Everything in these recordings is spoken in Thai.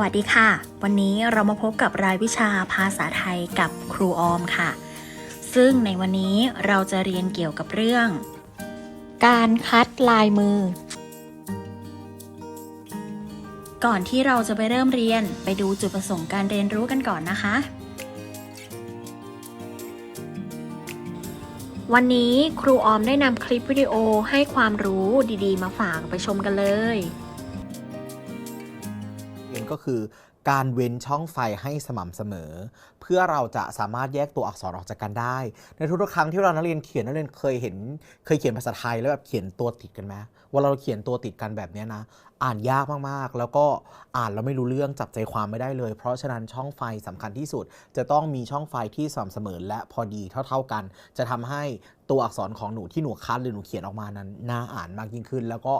วัสดีค่ะ วันนี้เรามาพบกับรายวิชาภาษาไทยกับครูออมค่ะ ซึ่งในวันนี้เราจะเรียนเกี่ยวกับเรื่อง การคัดลายมือ ก่อนที่เราจะไปเริ่มเรียนไปดูจุดประสงค์การเรียนรู้กันก่อนนะคะ วันนี้ครูออมได้นำคลิปวิดีโอให้ความรู้ดีๆ มาฝากไปชมกันเลย ก็คือ การเว้นช่องไฟให้สม่ำเสมอ เพื่อเราจะสามารถแยกตัวอักษรออกจากกันได้ ในทุกๆครั้งที่เรานักเรียนเขียนนักเรียนเคยเห็น เคยเขียนภาษาไทยแล้วแบบเขียนตัวติดกันไหมว่าเราเขียนตัวติดกันแบบนี้นะ อ่านยากมากๆ แล้วก็อ่านแล้วไม่รู้เรื่องจับใจความไม่ได้เลย เพราะฉะนั้นช่องไฟสำคัญที่สุด จะต้องมีช่องไฟที่สม่ำเสมอและพอดีเท่าๆกัน จะทำให้ตัวอักษรของหนูที่หนูคัดหรือหนูเขียนออกมานั้นน่าอ่านมากยิ่งขึ้น แล้วก็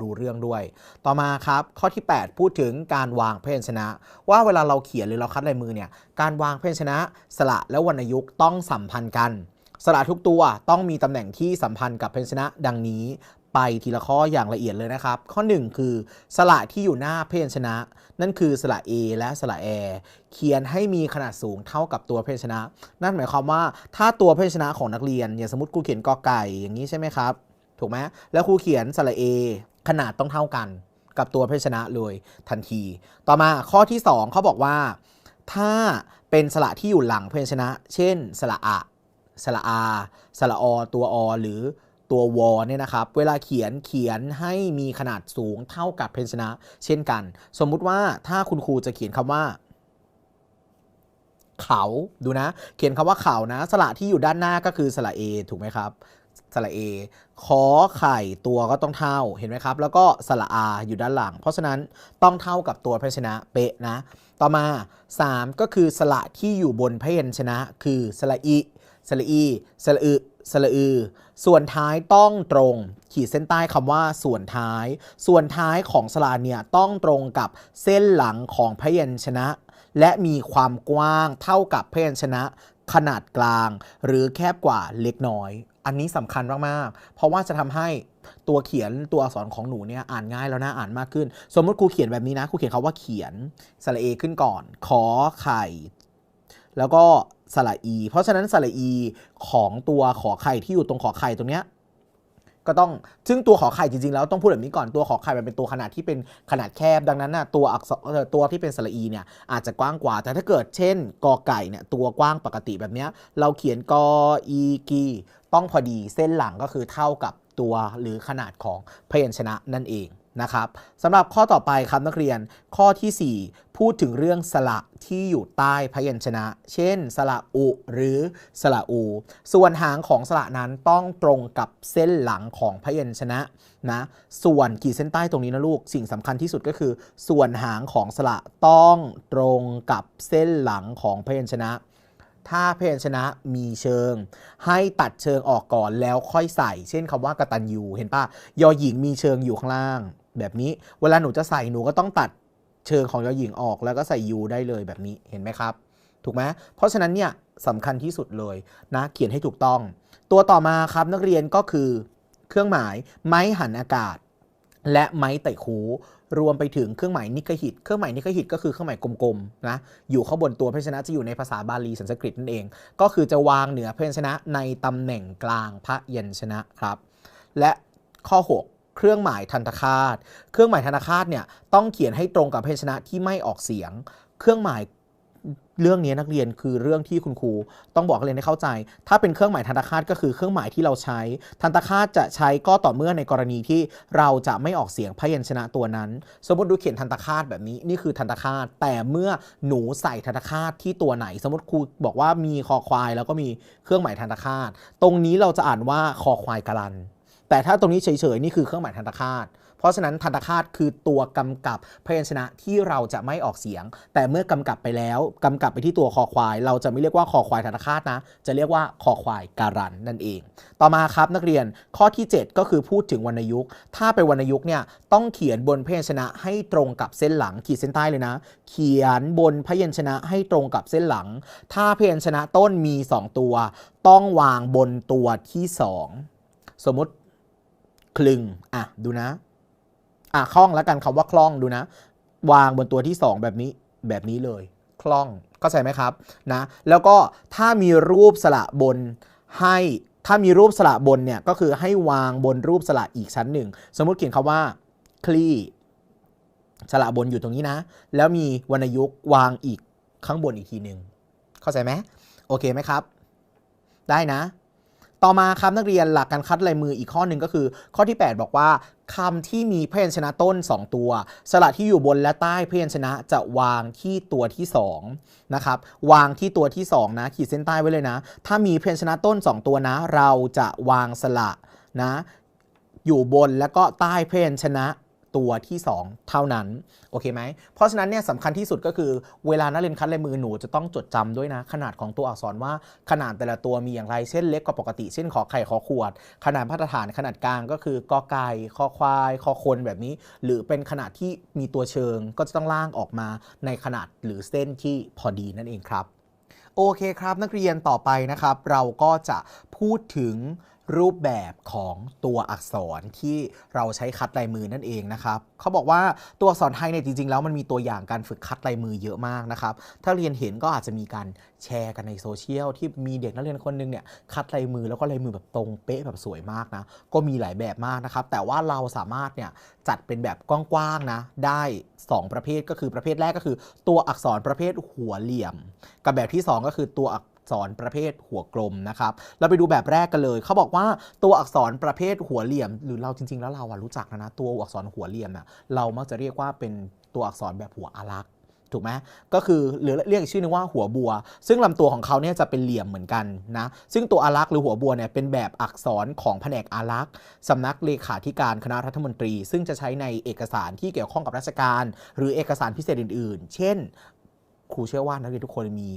ดูเรื่องด้วย ต่อมาครับข้อที่ 8 พูดถึงการวางพยัญชนะ ว่าเวลาเราเขียนหรือเราคัดลายมือเนี่ยการวางพยัญชนะสระและวรรณยุกต์ต้องสัมพันธ์กันสระทุกตัวต้องมีตำแหน่งที่สัมพันธ์กับพยัญชนะดังนี้ไปทีละข้ออย่างละเอียดเลยนะครับ ข้อ 1 คือ สระที่อยู่หน้าพยัญชนะ นั่นคือสระ A และสระ A เขียนให้มีขนาดสูงเท่ากับตัวพยัญชนะ นั่นหมายความว่าถ้าตัวพยัญชนะของนักเรียนอย่างสมมติครูเขียนกอไก่อย่างนี้ใช่ไหมครับ ถูกไหมแล้วครูเขียนสระเอ ขนาดต้องเท่ากันกับตัวพยัญชนะเลยทันที ต่อมาข้อที่ 2เขาบอกว่า ถ้าเป็นสระที่อยู่หลังพยัญชนะ เช่น สระอะ สระอา สระอตัวอหรือตัววเนี่ยนะครับ เวลาเขียนเขียนให้มีขนาดสูงเท่ากับพยัญชนะ เช่นกัน สมมุติว่าถ้าคุณครูจะเขียนคำว่า เขาดูนะ เขียนคำว่าเขานะ สระที่อยู่ด้านหน้าก็คือสระเอถูกไหมครับ สระเอขอไข่ตัวก็ต้องเท่าเห็นไหมครับ แล้วก็สระอาอยู่ด้านหลัง เพราะฉะนั้นต้องเท่ากับตัวพยัญชนะเป๊ะนะ ต่อมา 3 ก็คือสระที่อยู่บนพยัญชนะ คือสระอิสระอีสระอึสระอือ ส่วนท้ายต้องตรง ขีดเส้นใต้คำว่าส่วนท้าย ส่วนท้ายของสระเนี่ยต้องตรงกับเส้นหลังของพยัญชนะ และมีความกว้างเท่ากับพยัญชนะ ขนาดกลาง หรือแคบกว่าเล็กน้อย อันนี้สำคัญมาก ๆ เพราะว่าจะทำให้ตัวเขียนตัวอักษรของหนูเนี่ยอ่านง่ายแล้วน่าอ่านมากขึ้น สมมติครูเขียนแบบนี้นะครูเขียนคาว่าเขียนสระเอขึ้นก่อน ขอไข่ แล้วก็สระอี เพราะฉะนั้นสระอีของตัวขอไข่ที่อยู่ตรงขอไข่ตรงเนี้ย ก็ต้องซึ่งตัวขอไข่จริงๆแล้วต้องพูดแบบนี้ก่อนตัวขอไข่มันเป็นตัวขนาดที่เป็นขนาดแคบดังนั้นน่ะตัวอักษรตัวที่เป็นสระอีเนี่ยอาจจะกว้างกว่า แต่ถ้าเกิดเช่นกอไก่เนี่ยตัวกว้างปกติแบบนี้เราเขียนกออีกีต้องพอดีเส้นหลังก็คือเท่ากับตัวหรือขนาดของพยัญชนะนั่นเอง นะครับสำหรับข้อต่อไปครับนักเรียนข้อทีสี่ 4 พูดถึงเรื่องสระที่อยู่ใต้พยัญชนะ เช่น สระอุ หรือสระอู ส่วนหางของสระนั้นต้องตรงกับเส้นหลังของพยัญชนะนะส่วนขีดเส้นใต้ตรงนี้นะลูก สิ่งสำคัญที่สุดก็คือ ส่วนหางของสระต้องตรงกับเส้นหลังของพยัญชนะถ้าพยัญชนะมีเชิง ให้ตัดเชิงออกก่อนแล้วค่อยใส่ เช่นคำว่ากตัญญูเห็นปะยอหญิงมีเชิงอยู่ข้างล่าง แบบนี้ เวลาหนูจะใส่หนูก็ต้องตัดเชิงของยอหญิงออกแล้วก็ใส่ยูได้เลยแบบนี้เห็นไหมครับ ถูกไหมเพราะฉะนั้นเนี่ยสำคัญที่สุดเลยนะเขียนให้ถูกต้อง ตัวต่อมาครับนักเรียนก็คือเครื่องหมายไม้หันอากาศ และไม้ไต่คูรวมไปถึงเครื่องหมายนิกหิต เครื่องหมายนิกหิตก็คือเครื่องหมายกลมๆนะ อยู่ข้างบนตัวพยัญชนะจะอยู่ในภาษาบาลีสันสกฤตนั่นเอง ก็คือจะวางเหนือพยัญชนะในตำแหน่งกลางพยัญชนะครับ และข้อ 6 เครื่องหมายทันตคาต เครื่องหมายทันตคาตเนี่ยต้องเขียนให้ตรงกับพยัญชนะที่ไม่ออกเสียง เครื่องหมายเรื่องนี้นักเรียนคือเรื่องที่คุณครูต้องบอกนักเรียนให้เข้าใจ ถ้าเป็นเครื่องหมายทันตคาตก็คือเครื่องหมายที่เราใช้ ทันตคาตจะใช้ก็ต่อเมื่อในกรณีที่เราจะไม่ออกเสียงพยัญชนะตัวนั้น สมมติดูเขียนทันตคาตแบบนี้นี่คือทันตคาต แต่เมื่อหนูใส่ทันตคาตที่ตัวไหน สมมติครูบอกว่ามีคอควาย แล้วก็มีเครื่องหมายทันตคาต ตรงนี้เราจะอ่านว่าคอควายกะลัน แต่ถ้าตรงนี้เฉยๆ นี่คือเครื่องหมายทันตคาต เพราะฉะนั้นทันตคาตคือตัวกำกับพยัญชนะที่เราจะไม่ออกเสียง แต่เมื่อกำกับไปแล้วกำกับไปที่ตัวคอควาย เราจะไม่เรียกว่าคอควายทันตคาตนะ จะเรียกว่าคอควายการันนั่นเอง ต่อมาครับนักเรียนข้อที่ 7 ก็คือพูดถึงวรรณยุกต์ ถ้าเป็นวรรณยุกต์เนี่ยต้องเขียนบนพยัญชนะให้ตรงกับเส้นหลังขีดเส้นใต้เลยนะ เขียนบนพยัญชนะให้ตรงกับเส้นหลัง ถ้าพยัญชนะต้นมี 2 ตัว ต้องวางบนตัวที่ 2 สมมติ คลึง อะ ดูนะ อะคล่องแล้วกันคำว่าคล่องดูนะ วางบนตัวที่ 2 แบบนี้แบบนี้เลย คล่องเข้าใจไหมครับนะ แล้วก็ถ้ามีรูปสระบนให้ถ้ามีรูปสระบนเนี่ยก็คือให้วางบนรูปสระอีกชั้นหนึ่ง สมมุติเขียนคำว่า คลี่สระบนอยู่ตรงนี้นะ แล้วมีวรรณยุกต์วางอีกข้างบนอีกทีหนึ่งเข้าใจไหมโอเคไหมครับ ได้นะ ต่อมาครับนักเรียนหลักการคัดลายมืออีกข้อหนึ่งก็คือ ข้อที่ 8 บอกว่าคำที่มีพยัญชนะต้น 2 ตัว สระที่อยู่บนและใต้พยัญชนะจะวางที่ตัวที่2นะครับวางที่ตัวที่ 2 นะ ขีดเส้นใต้ไว้เลยนะ ถ้ามีพยัญชนะต้น 2 ตัวนะ เราจะวางสระนะ อยู่บนแล้วก็ใต้พยัญชนะ ตัวที่ 2 เท่านั้น โอเคไหม เพราะฉะนั้นเนี่ยสำคัญที่สุดก็คือเวลานักเรียนคัดลายมือหนูจะต้องจดจำด้วยนะ ขนาดของตัวอักษรว่าขนาดแต่ละตัวมีอย่างไร เช่นเล็กกว่าปกติ เช่นขอไข่ขอขวด ขนาดมาตรฐานขนาดกลางก็คือกอไก่คอควายคอคนแบบนี้ หรือเป็นขนาดที่มีตัวเชิงก็จะต้องล่างออกมาในขนาดหรือเส้นที่พอดีนั่นเองครับโอเคครับนักเรียนต่อไปนะครับ เราก็จะพูดถึง รูปแบบของตัวอักษรที่เราใช้คัดลายมือนั่นเองนะครับเขาบอกว่าตัวอักษรไทยเนี่ยจริงๆ แล้วมันมีตัวอย่างการฝึกคัดลายมือเยอะมากนะครับ ถ้าเรียนเห็นก็อาจจะมีการแชร์กันในโซเชียลที่มีเด็กนักเรียนคนหนึงเนี่ยคัดลายมือแล้วก็ลายมือแบบตรงเป๊ะแบบสวยมากนะก็มีหลายแบบมากนะครับ แต่ว่าเราสามารถเนี่ยจัดเป็นแบบกว้างๆนะได้ 2 ประเภทก็คือประเภทแรกก็คือ ตัวอักษรประเภทหัวเหลี่ยม กับแบบที่ 2 ก็คือตัวอัก ษรประเภทหัวกลมนะครับ เราไปดูแบบแรกกันเลย เขาบอกว่าตัวอักษรประเภทหัวเหลี่ยม หรือเราจริง ๆ แล้วเราอะรู้จักนะนะตัวอักษรหัวเหลี่ยมน่ะเรามักจะเรียกว่าเป็นตัวอักษรแบบหัวอารักษ์ถูกไหมก็คือหรือเรียกอีกชื่อนึงว่าหัวบัว ซึ่งลำตัวของเขาเนี่ยจะเป็นเหลี่ยมเหมือนกันนะ ซึ่งตัวอารักษ์หรือหัวบัวเนี่ยเป็นแบบอักษรของแผนกอารักษ์สำนักเลขาธิการคณะรัฐมนตรี ซึ่งจะใช้ในเอกสารที่เกี่ยวข้องกับราชการ หรือเอกสารพิเศษอื่น ๆ เช่น ครูเชื่อว่านักเรียนทุกคนมี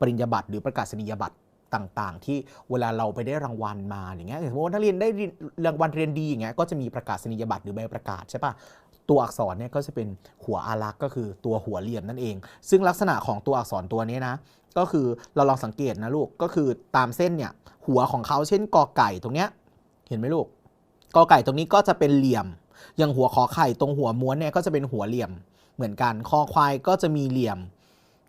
ปริญญาบัตรหรือประกาศนียบัตรต่างๆ ที่เวลาเราไปได้รางวัลมาอย่างเงี้ยสมมติว่านักเรียนได้รางวัลเรียนดีอย่างเงี้ยก็จะมีประกาศนียบัตรหรือใบประกาศใช่ปะตัวอักษรเนี่ยก็จะเป็นหัวอารักษ์ก็คือตัวหัวเหลี่ยมนั่นเอง ซึ่งลักษณะของตัวอักษรตัวนี้นะ ก็คือเราลองสังเกตนะลูก ก็คือตามเส้นเนี่ยหัวของเขาเช่นกอไก่ตรงเนี้ยเห็นไหมลูกกอไก่ตรงนี้ก็จะเป็นเหลี่ยม อย่างหัวขอไข่ตรงหัวม้วนเนี่ยก็จะเป็นหัวเหลี่ยมเหมือนกัน คอควายก็จะมีเหลี่ยม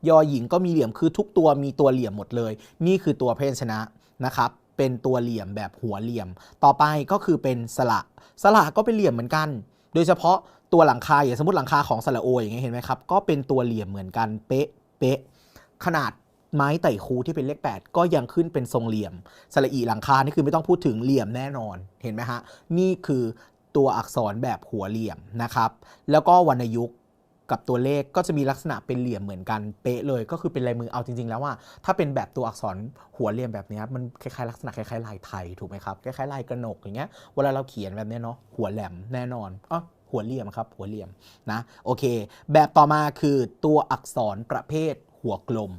ยอหญิงก็มีเหลี่ยมคือทุกตัวมีตัวเหลี่ยมหมดเลย นี่คือตัวเพศชนะนะครับเป็นตัวเหลี่ยมแบบหัวเหลี่ยม ต่อไปก็คือเป็นสระสระก็เป็นเหลี่ยมเหมือนกัน โดยเฉพาะตัวหลังคาอย่างสมมติหลังคาของสระโออย่างเงี้ยเห็นไหมครับก็เป็นตัวเหลี่ยมเหมือนกันเป๊ะเป๊ะขนาดไม้ไต่คูที่เป็นเลข 8 ก็ยังขึ้นเป็นทรงเหลี่ยมสระอีหลังคานี่คือไม่ต้องพูดถึงเหลี่ยมแน่นอนเห็นไหมฮะนี่คือตัวอักษรแบบหัวเหลี่ยมนะครับ แล้วก็วรรณยุกต์ กับตัวเลขก็จะมีลักษณะเป็นเหลี่ยมเหมือนกันเป๊ะเลย ก็คือเป็นลายมือเอาจริง ๆ แล้วว่าถ้าเป็นแบบตัวอักษรหัวเหลี่ยมแบบนี้มันคล้ายๆลักษณะคล้ายๆลายไทยถูกไหมครับคล้ายๆลายกระหนกอย่างเงี้ยเวลาเราเขียนแบบนี้เนาะหัวแหลมแน่นอนอ๋อหัวเหลี่ยมครับหัวเหลี่ยมนะโอเค แบบต่อมาคือตัวอักษรประเภทหัวกลม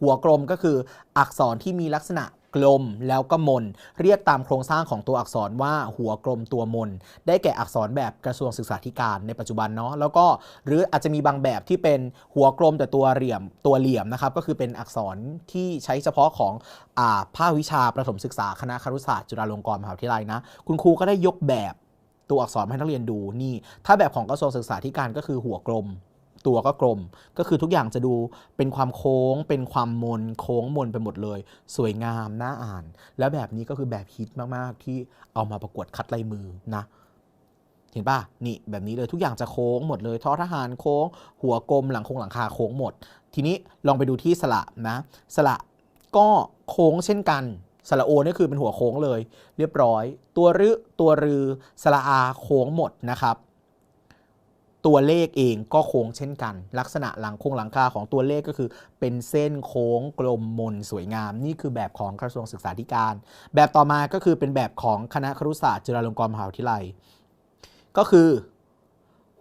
หัวกลมก็คืออักษรที่มีลักษณะ กลมแล้วก็มน เรียกตามโครงสร้างของตัวอักษรว่าหัวกลมตัวมน ได้แก่อักษรแบบกระทรวงศึกษาธิการในปัจจุบันเนาะแล้วก็หรืออาจจะมีบางแบบที่เป็นหัวกลมแต่ตัวเหลี่ยมตัวเหลี่ยมนะครับก็คือเป็นอักษรที่ใช้เฉพาะของอ่าภาควิชาประถมศึกษาคณะครุศาสตร์จุฬาลงกรณ์มหาวิทยาลัยนะคุณครูก็ได้ยกแบบตัวอักษรให้นักเรียนดูนี่ ถ้าแบบของกระทรวงศึกษาธิการก็คือหัวกลม ตัวก็กลม ก็คือทุกอย่างจะดูเป็นความโค้ง เป็นความมน โค้งมนไปหมดเลย สวยงามน่าอ่าน แล้วแบบนี้ก็คือแบบฮิตมากๆ ที่เอามาประกวดคัดลายมือนะเห็นป่ะนี่แบบนี้เลยทุกอย่างจะโค้งหมดเลยท้อทหารโค้ง หัวกลมหลังคงหลังคาโค้งหมด ทีนี้ลองไปดูที่สระนะ สระก็โค้งเช่นกันสระโอนี่คือเป็นหัวโค้งเลย เรียบร้อย ตัวรึตัวรือสระอาโค้งหมดนะครับ ตัวเลขเองก็โค้งเช่นกัน ลักษณะหลังโครงหลังคาของตัวเลขก็คือ เป็นเส้นโค้งกลมมนสวยงาม นี่คือแบบของกระทรวงศึกษาธิการ แบบต่อมาก็คือเป็นแบบของคณะครุศาสตร์จุฬาลงกรณ์มหาวิทยาลัย ก็คือ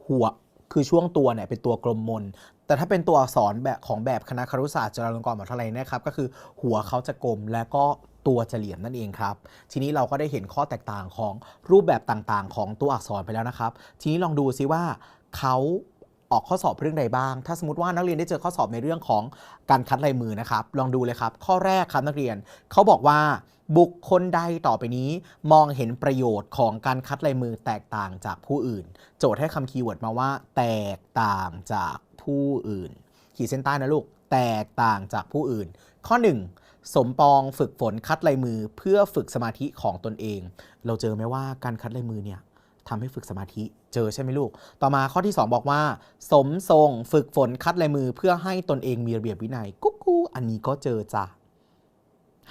หัวคือช่วงตัวเนี่ยเป็นตัวกลมมน แต่ถ้าเป็นตัวอักษรแบบของแบบคณะครุศาสตร์จุฬาลงกรณ์มหาวิทยาลัยนะครับ ก็คือหัวเขาจะกลมและก็ตัวจะเหลี่ยมนั่นเองครับ ทีนี้เราก็ได้เห็นข้อแตกต่างของรูปแบบต่างๆ ของตัวอักษรไปแล้วนะครับ ทีนี้ลองดูซิว่า เขาออกข้อสอบเรื่องใดบ้าง ถ้าสมมติว่านักเรียนได้เจอข้อสอบในเรื่องของการคัดลายมือนะครับ ลองดูเลยครับ ข้อแรกครับนักเรียน เขาบอกว่าบุคคลใดต่อไปนี้ มองเห็นประโยชน์ของการคัดลายมือแตกต่างจากผู้อื่น โจทย์ให้คำคีย์เวิร์ดมาว่า แตกต่างจากผู้อื่น ขีดเส้นใต้นะลูก แตกต่างจากผู้อื่น ข้อ 1 สมปองฝึกฝนคัดลายมือเพื่อฝึกสมาธิของตนเอง เราเจอไหมว่าการคัดลายมือเนี่ย ทำให้ฝึกสมาธิเจอใช่ไหมลูก ต่อมาข้อที่ 2 บอกว่า สมทรงฝึกฝนคัดลายมือเพื่อให้ตนเองมีระเบียบวินัยกุ๊กกูอันนี้ก็เจอจ้ะ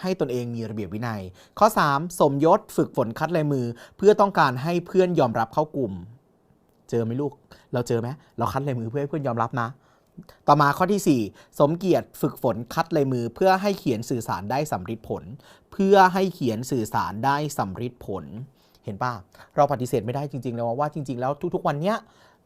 ให้ตนเองมีระเบียบวินัย ข้อ 3 สมยศฝึกฝนคัดลายมือ เพื่อต้องการให้เพื่อนยอมรับเข้ากลุ่ม เจอไหมลูก เราเจอไหมเราคัดลายมือเพื่อให้เพื่อนยอมรับนะ ต่อมาข้อที่ 4 สมเกียรติฝึกฝนคัดลายมือ เพื่อให้เขียนสื่อสารได้สำเร็จผล เพื่อให้เขียนสื่อสารได้สำเร็จผล เห็นป่ะเราปฏิเสธไม่ได้จริง ๆ แล้วว่าจริง ๆ แล้วทุกๆ วันเนี้ย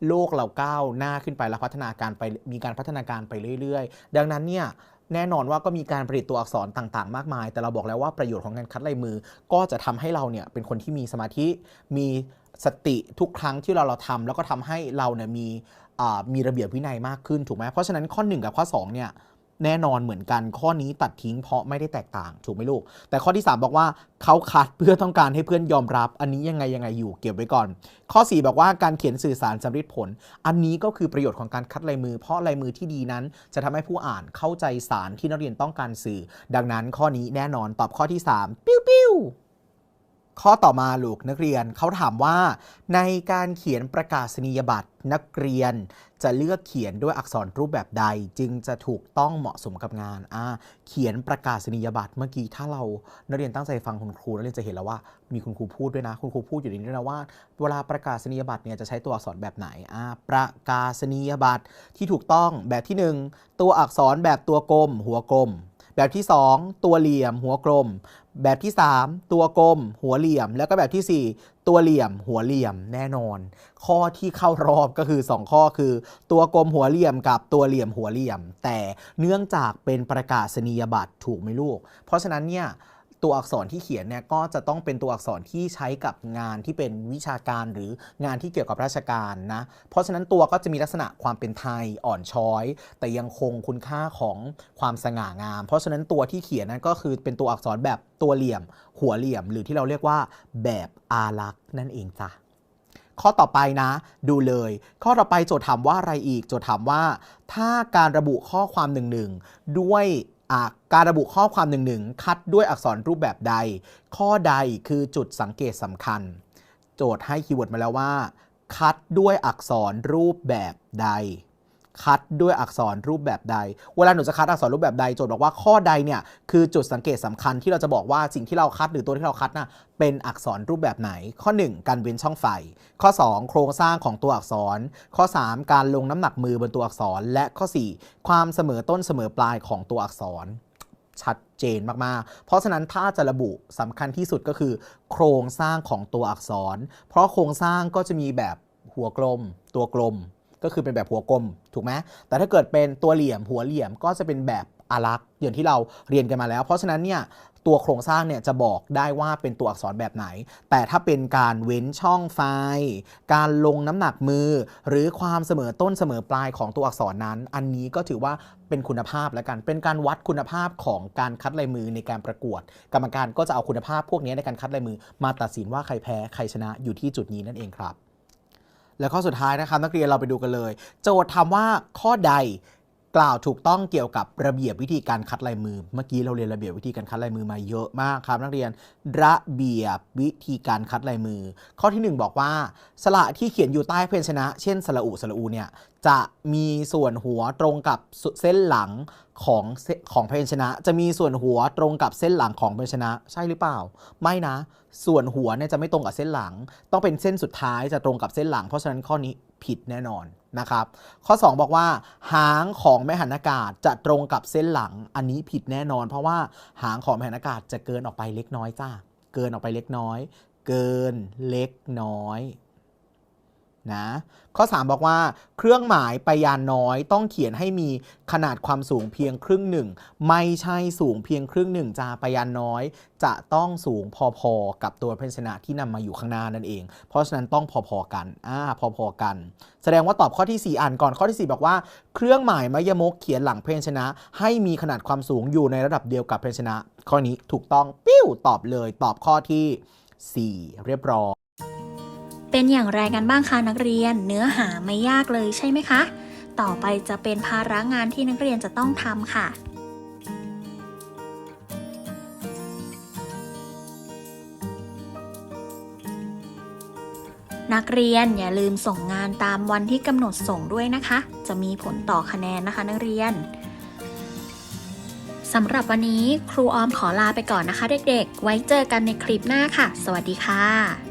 โลกเราก้าวหน้าขึ้นไปและพัฒนาการไปมีการพัฒนาการไปเรื่อย ๆ ดังนั้นเนี่ยแน่นอนว่าก็มีการผลิตตัวอักษรต่างๆ มากมาย แต่เราบอกแล้วว่าประโยชน์ของการคัดลายมือ ก็จะทำให้เราเนี่ยเป็นคนที่มีสมาธิ มีสติทุกครั้งที่เราเราทำแล้วก็ทำให้เราเนี่ยมีมีระเบียบวินัยมากขึ้นถูกไหมเพราะฉะนั้นข้อ 1 กับข้อ2เนี่ย แน่นอนเหมือนกัน ข้อนี้ตัดทิ้งเพราะไม่ได้แตกต่างถูกไหมลูก แต่ข้อที่ 3 บอกว่าเขาคัดเพื่อต้องการให้เพื่อนยอมรับ อันนี้ยังไงยังไงอยู่เก็บไว้ก่อน ข้อ 4 บอกว่าการเขียนสื่อสารสำเร็จผล อันนี้ก็คือประโยชน์ของการคัดลายมือ เพราะลายมือที่ดีนั้น จะทำให้ผู้อ่านเข้าใจสารที่นักเรียนต้องการสื่อ ดังนั้นข้อนี้แน่นอนตอบข้อที่ 3 ปิ้วปิ้วข้อต่อมาลูกนักเรียนเขาถามว่า ในการเขียนประกาศนียบัตรนักเรียน จะเลือกเขียนด้วยอักษรรูปแบบใด จึงจะถูกต้องเหมาะสมกับงานอ่าเขียนประกาศนียบัตรเมื่อกี้ถ้าเรานักเรียนตั้งใจฟังคุณครูนักเรียนจะเห็นแล้วว่ามีคุณครูพูดด้วยนะ คุณครูพูดอยู่ในนี้ด้วยนะว่า เวลาประกาศนียบัตรเนี่ยจะใช้ตัวอักษรแบบไหนอ่าประกาศนียบัตรที่ถูกต้องแบบที่หนึ่งตัวอักษรแบบตัวกลม หัวกลมแบบที่ 2 ตัวเหลี่ยมหัวกลม แบบที่ 3 ตัวกลม หัวเหลี่ยม แล้วก็แบบทีสี่ 4 ตัวเหลี่ยม หัวเหลี่ยมแน่นอน ข้อที่เข้ารอบก็คือ 2 ข้อคือ ตัวกลมหัวเหลี่ยมกับตัวเหลี่ยมหัวเหลี่ยม แต่เนื่องจากเป็นประกาศนียบัตรถูกไหมลูก เพราะฉะนั้นเนี่ย ตัวอักษรที่เขียนเนี่ยก็จะต้องเป็นตัวอักษรที่ใช้กับงานที่เป็นวิชาการหรืองานที่เกี่ยวกับราชการนะเพราะฉะนั้นตัวก็จะมีลักษณะความเป็นไทยอ่อนช้อย แต่ยังคงคุณค่าของความสง่างาม เพราะฉะนั้นตัวที่เขียนนั้นก็คือเป็นตัวอักษรแบบตัวเหลี่ยม หัวเหลี่ยม หรือที่เราเรียกว่าแบบอารักษ์นั่นเองจ้ะข้อต่อไปนะ ดูเลย ข้อต่อไปโจทย์ถามว่าอะไรอีก โจทย์ถามว่า ถ้าการระบุข้อความหนึ่งหนึ่งด้วย การระบุข้อความหนึ่งๆ คัดด้วยอักษรรูปแบบใด ข้อใดคือจุดสังเกตสำคัญ โจทย์ให้คีย์เวิร์ดมาแล้วว่า คัดด้วยอักษรรูปแบบใด คัดด้วยอักษรรูปแบบใด เวลาหนูจะคัดอักษรรูปแบบใดโจทย์บอกว่าข้อใดเนี่ยคือจุดสังเกตสำคัญที่เราจะบอกว่าสิ่งที่เราคัดหรือตัวที่เราคัดน่ะเป็นอักษรรูปแบบไหน ข้อ 1 การเว้นช่องไฟ ข้อ 2 โครงสร้างของตัวอักษร ข้อ 3 การลงน้ำหนักมือบนตัวอักษร และข้อ 4 ความเสมอต้นเสมอปลายของตัวอักษรชัดเจนมาก ๆ เพราะฉะนั้นถ้าจะระบุสำคัญที่สุดก็คือ โครงสร้างของตัวอักษร เพราะโครงสร้างก็จะมีแบบหัวกลม ตัวกลม ก็คือเป็นแบบหัวกลมถูกไหมแต่ถ้าเกิดเป็นตัวเหลี่ยมหัวเหลี่ยมก็จะเป็นแบบอารักษ์อย่างที่เราเรียนกันมาแล้ว เพราะฉะนั้นเนี่ยตัวโครงสร้างเนี่ยจะบอกได้ว่าเป็นตัวอักษรแบบไหน แต่ถ้าเป็นการเว้นช่องไฟ การลงน้ำหนักมือ หรือความเสมอต้นเสมอปลายของตัวอักษรนั้น อันนี้ก็ถือว่าเป็นคุณภาพแล้วกัน เป็นการวัดคุณภาพของการคัดลายมือในการประกวด กรรมการก็จะเอาคุณภาพพวกนี้ในการคัดลายมือ มาตัดสินว่าใครแพ้ใครชนะอยู่ที่จุดนี้นั่นเองครับ แล้วข้อสุดท้ายนะครับนักเรียนเราไปดูกันเลย โจทย์ถามว่าข้อใด กล่าวถูกต้องเกี่ยวกับระเบียบวิธีการคัดลายมือ เมื่อกี้เราเรียนระเบียบวิธีการคัดลายมือมาเยอะมากครับ นักเรียนระเบียบวิธีการคัดลายมือ ข้อที่หนึ่งบอกว่า สระที่เขียนอยู่ใต้เพยญชนะ เช่นสระอุสระอูเนี่ยจะมีส่วนหัวตรงกับเส้นหลังของของพยัญชนะ จะมีส่วนหัวตรงกับเส้นหลังของพยัญชนะ ใช่หรือเปล่า ไม่นะ ส่วนหัวเนี่ยจะไม่ตรงกับเส้นหลัง ต้องเป็นเส้นสุดท้ายจะตรงกับเส้นหลัง เพราะฉะนั้นข้อนี้ผิดแน่นอน นะครับ ข้อ 2 บอกว่า หางของแม่หันอากาศจะตรงกับเส้นหลังอันนี้ผิดแน่นอน เพราะว่าหางของแม่หันอากาศจะเกินออกไปเล็กน้อยจ้าเกินออกไปเล็กน้อย เกินเล็กน้อย นะข้อ 3 บอกว่า เครื่องหมายไปยานน้อยต้องเขียนให้มีขนาดความสูงเพียงครึ่งหนึ่งไม่ใช่สูงเพียงครึ่งหนึ่งจ้าไปยานน้อย จะต้องสูงพอๆกับตัวพยัญชนะที่นำมาอยู่ข้างหน้านั่นเอง เพราะฉะนั้นต้องพอๆกันอ่าพอๆกัน แสดงว่าตอบข้อที่ 4 อ่านก่อนข้อที่ 4 บอกว่า เครื่องหมายมยมกเขียนหลังพยัญชนะ ให้มีขนาดความสูงอยู่ในระดับเดียวกับพยัญชนะ ข้อนี้ถูกต้องปิ้วตอบเลย ตอบข้อที่ 4 เรียบร้อย เป็นอย่างไรกันบ้างคะนักเรียน เนื้อหาไม่ยากเลยใช่ไหมคะ ต่อไปจะเป็นภาระงานที่นักเรียนจะต้องทำค่ะ นักเรียนอย่าลืมส่งงานตามวันที่กำหนดส่งด้วยนะคะ จะมีผลต่อคะแนนนะคะนักเรียนสำหรับวันนี้ครูออมขอลาไปก่อนนะคะ เด็กๆ ไว้เจอกันในคลิปหน้าค่ะ สวัสดีค่ะ